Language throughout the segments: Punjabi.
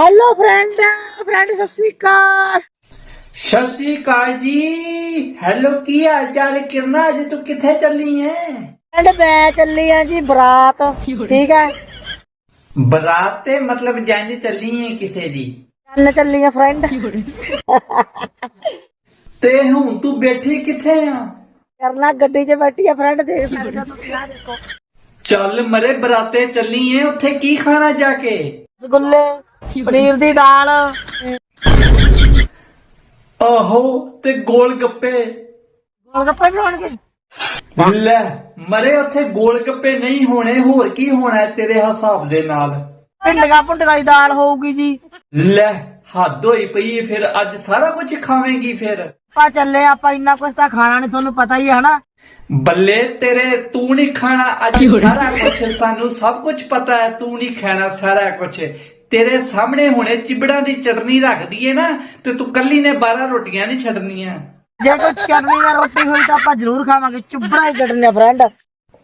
Hello friend friend Sat Sri Akal Sat ਸ਼੍ਰੀ ਅਕਾਲ ਜੀ ਹੈਲੋ ਕੀ ਹਾਲ ਚਾਲ ਹੈ ਕਿਰਨਾ ਅੱਜ ਤੂੰ ਕਿੱਥੇ ਚੱਲੀ ਹੈ ਫਰੈਂਡ ਮੈਂ ਚੱਲੀ ਆ ਜੀ ਬਰਾਤ ਠੀਕ ਹੈ ਬਰਾਤ ਤੇ ਮਤਲਬ ਜੰਜ ਚੱਲੀ ਹੈ ਕਿਸੇ ਦੀ ਚੱਲ ਚੱਲੀ ਆ ਫਰੈਂਡ ਤੇ ਹੁਣ ਤੂੰ ਬੈਠੀ ਕਿੱਥੇ ਆ ਕਰਨਾ ਗੱਡੀ 'ਚ ਬੈਠੀ ਆ ਫਰੈਂਡ ਦੇਖ ਸਕਦੇ ਹੋ ਤੁਸੀਂ ਆ ਦੇਖੋ ਚੱਲ ਮਰੇ ਬਰਾਤੇ ਚੱਲੀ ਹੈ ਉੱਥੇ ਕੀ ਖਾਣਾ ਜਾ ਕੇ ਰਸਗੁੱਲੇ ਪਨੀਰ ਦੀ ਦਾਲ। ਆਹੋ ਤੇ ਗੋਲ ਗੱਪੇ। ਗੋਲ ਗੱਪੇ ਵੀ ਹੋਣਗੇ। ਲੈ ਮਰੇ ਉੱਥੇ ਗੋਲ ਗੱਪੇ ਨਹੀਂ ਹੋਣੇ ਹੋਰ ਕੀ ਹੋਣਾ ਤੇਰੇ ਹਿਸਾਬ ਦੇ ਨਾਲ? ਭਿੰਡੀਆਂ ਭੁੰਡੀਆਂ ਦੀ ਦਾਲ ਹੋਊਗੀ ਜੀ। ਲੈ ਹੱਦ ਹੋਈ ਪਈ ਫਿਰ ਅੱਜ ਸਾਰਾ ਕੁਝ ਖਾਵੇਂਗੀ ਫਿਰ। ਆਪਾਂ ਚੱਲੇ ਆਪਾਂ ਇੰਨਾ ਕੁਝ ਤਾਂ ਖਾਣਾ ਨਹੀਂ ਤੁਹਾਨੂੰ ਪਤਾ ਹੀ ਹੈ ਹਨਾ? ਬੱਲੇ ਤੇਰੇ ਤੂੰ ਨਹੀਂ ਖਾਣਾ ਅੱਜ ਸਾਰਾ ਕੁਝ ਸਾਨੂੰ ਸਭ ਕੁਝ ਪਤਾ ਹੈ ਤੂੰ ਨਹੀਂ ਖਾਣਾ ਸਾਰਾ ਕੁਝ ਤੇਰੇ ਸਾਹਮਣੇ ਹੁਣੇ ਚਿਬੜਾਂ ਦੀ ਚਟਨੀ ਰੱਖ ਦਈਏ ਨਾ ਤੇ ਤੂੰ ਕੱਲੀ ਨੇ 12 ਰੋਟੀਆਂ ਨਹੀਂ ਛੱਡਣੀਆਂ। ਜੇ ਕੋਈ ਚਟਨੀ ਜਾਂ ਰੋਟੀ ਹੋਈ ਤਾਂ ਆਪਾਂ ਜ਼ਰੂਰ ਖਾਵਾਂਗੇ ਚੁੱਬੜਾ ਹੀ ਚਟਨੀ ਫਰੈਂਡ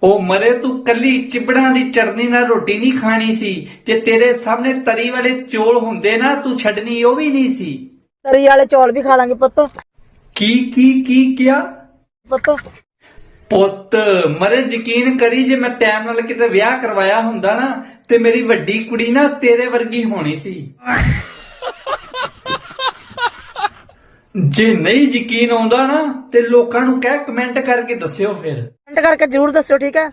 ਉਹ ਮਰੇ ਤੂੰ ਕੱਲੀ ਚਿਬੜਾਂ ਦੀ ਚਟਨੀ ਨਾਲ ਰੋਟੀ ਨਹੀਂ ਖਾਣੀ ਸੀ। ਜੇ ਤੇਰੇ ਸਾਹਮਣੇ ਤਰੀ ਵਾਲੇ ਚੋਲ ਹੁੰਦੇ ਨਾ ਤੂੰ ਛੱਡਣੀ ਉਹ ਵੀ ਨਹੀਂ ਸੀ। ਤਰੀ ਵਾਲੇ ਚੌਲ ਵੀ ਖਾ ਲਾਂਗੇ ਪੁੱਤ। ਕੀ ਕੀ ਕੀ ਕਿਆ ਪੁੱਤ ਪੁੱਤ ਮਰੇ ਯਕੀਨ ਕਰੀ ਜੇ ਮੈਂ ਟਾਈਮ ਨਾਲ ਕਿਤੇ ਵਿਆਹ ਕਰਵਾਇਆ ਹੁੰਦਾ ਨਾ, ਤੇ ਮੇਰੀ ਵੱਡੀ ਕੁੜੀ ਨਾ ਤੇਰੇ ਵਰਗੀ ਹੋਣੀ ਸੀ। ਜੇ ਨਹੀਂ ਯਕੀਨ ਆਉਂਦਾ ਨਾ, ਤੇ ਲੋਕਾਂ ਨੂੰ ਕਹਿ ਕਮੈਂਟ ਕਰਕੇ ਦੱਸਿਓ ਫਿਰ। ਕਮੈਂਟ ਕਰਕੇ ਜ਼ਰੂਰ ਦੱਸਿਓ, ਠੀਕ ਹੈ?